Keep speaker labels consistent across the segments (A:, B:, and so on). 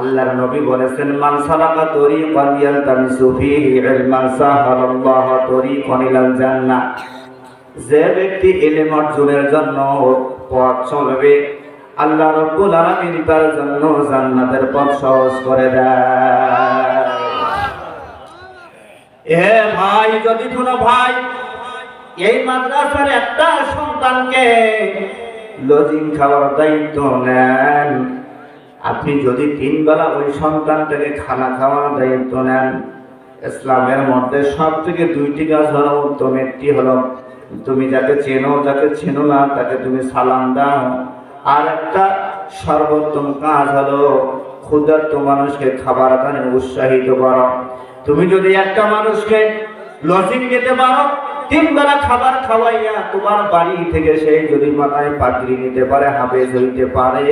A: আল্লাহর নবী বলেছেন, মান সালাকা তরিকান ইয়ালতামিসু ফীহি ইলমান সাহালাল্লাহু তরিকান ইলাল জান্নাহ। যে ব্যক্তি ইলম অর্জনের জন্য পথ চলবে, আল্লাহ রাব্বুল আলামিন তার জন্য জান্নাতের পথ সহজ করে দেয়। এ ভাই, যদি কোনো ভাই এই মাদ্রাসার একটা সন্তানকে লজিং খাওয়ার দায়িত্ব নেন আপনি যদি তিন বেলা ওই সন্তানটাকে খানা খাওয়ার দায়িত্ব নেন, ইসলামের মধ্যে সব থেকে দুইটি কাজ হলো উত্তম একটি হলো তুমি যাকে চেনো যাকে চেনো না, তাকে তুমি সালাম দাও। আর একটা সর্বোত্তম কাজ হলো ক্ষুধার্ত মানুষকে খাবার দানে উৎসাহিত করো। তুমি যদি একটা মানুষকে লজিং দিতে পারো, তিন বেলা খাবার খাওয়াইয়া তোমার বাড়ি থেকে সেই যদি মাথায় পাগড়ি নিতে পারে, হাফেজ হইতে পারে।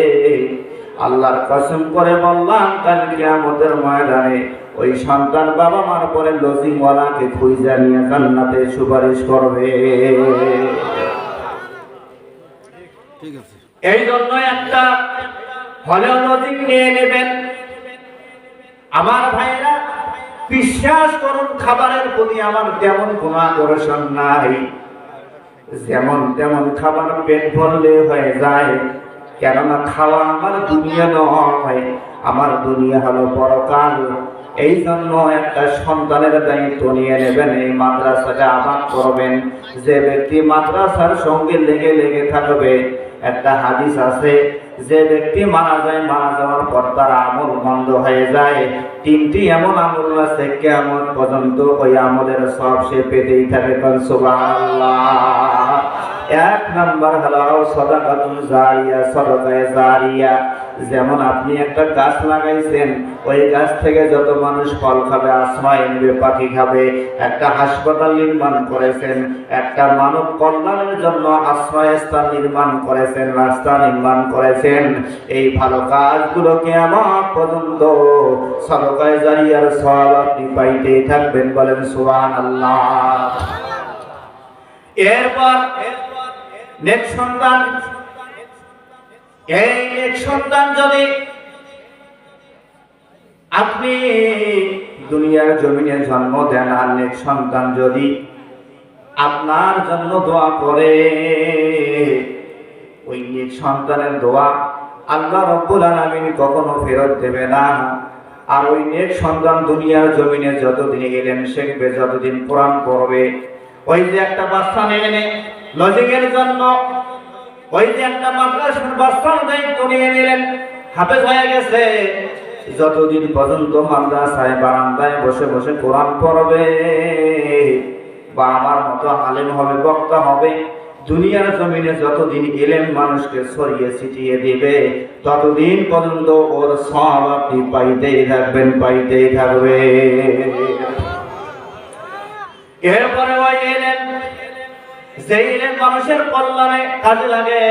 A: আল্লাহর কসম করে বললাম কালকে আমাদের ময়দানে ওই সন্তান বাবা মার পরে লজিং ওয়ালাকে খুঁজা নিয়ে জান্নাতে সুপারিশ করবে। এই জন্য একটা হলেও লজিং নিয়ে নেবেন। আমার ভাইরা বিশ্বাস করুন খাবারের প্রতি আমার তেমন কোনো আকর্ষণ নাই। যেমন তেমন খাবার পেট ভরলে হয়ে যায়। কেননা খাওয়া আমার দুনিয়া নয়, আমার দুনিয়া হলো পরকাল। এই জন্য একটা সন্তানের দায়িত্ব নিয়ে নেবেন, এই মাদ্রাসাটা আবাদ করবেন। যে ব্যক্তি মাদ্রাসার সঙ্গে লেগে লেগে থাকবে, একটা হাদিস আছে, যে ব্যক্তি মারা যায়, মারা যাওয়ার পর তার আমল বন্ধ হয়ে যায়। তিনটি এমন আমল আছে কেমন পর্যন্ত ওই আমলের সব সে পেতেই থাকে সুবহানাল্লাহ। এক নাম্বার হলো সদাকাতুন জারিয়া, সদকায়ে জারিয়া। যেমন আপনি একটা গাছ লাগাইছেন, ওই গাছ থেকে যত মানুষ ফল খাবে, আশ্রয় নেবে, পাখি খাবে, একটা হাসপাতাল নির্মাণ করেছেন, একটা মানব কল্যাণের জন্য আশ্রয়স্থান নির্মাণ করেছেন, রাস্তা নির্মাণ করেছেন, এই ভালো কাজগুলোকে আমার পর্যন্ত সদকায়ে জারিয়ার সব আপনি পাইতেই থাকবেন বলেন, সুবহানাল্লাহ। এরপর নেক্সট সন্তান, এই নেক্সট সন্তান যদি আপনি দুনিয়ার জমিনে জন্ম দেন আর নেক্সট সন্তান যদি আপনার জন্য দোয়া করে, ওই নেক্সট সন্তানের দোয়া আল্লাহ রব্বুল আলামিন কখনো ফেরত দেবে না। আর ওই নেক সন্তান দুনিয়ার জমিনে যতদিন এলেন শিখবে, যতদিন কোরআন পড়বে ওই যে একটা বাচ্চা নিয়ে নে লজিংয়ের জন্য ওই যে একটা মাদ্রাসার বাচ্চার দায়িত্ব নিয়ে নিলেন হাফেজ হয়ে গেছে। যতদিন পর্যন্ত মাদ্রাসায় বারান্দায় বসে বসে কোরআন পড়বে বা আমার মতো আলেম হবে বক্তা হবে দুনিয়ার জমিনে যতদিন এলেম মানুষকে ছড়িয়ে ছিটিয়ে দিবে ততদিন পর্যন্ত ওর সব আপনি পাইতেই থাকবেন পাইতেই থাকবে। এরপরে যে এলেন মানুষের কল্যাণে কাজে লাগে,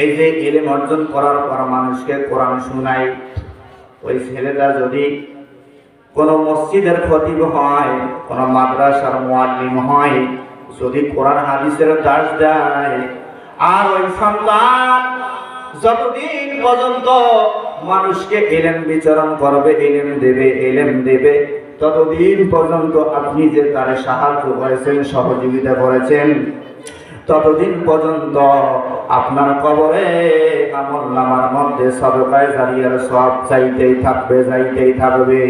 A: এই যে এলেম অর্জন করার পর মানুষকে কোরআন শোনাই ওই ছেলেটা যদি কোন মসজিদের খতিব হয়, কোন মাদ্রাসার মুআল্লিম হয়, যদি কোরআন হাদিসের দাস দেয়, আর ওই সন্তান যতদিন পর্যন্ত মানুষকে এলেম বিচরণ করবে এলেম দেবে এলেম দেবে ততদিন পর্যন্ত আপনি যে তার সাহায্য করেছেন, সহযোগিতা করেছেন, ততদিন পর্যন্ত আপনার কবরে আমল নামার মধ্যে সবকায় জারিয়ার সব চাইতেই থাকবে, যাইতেই থাকবে।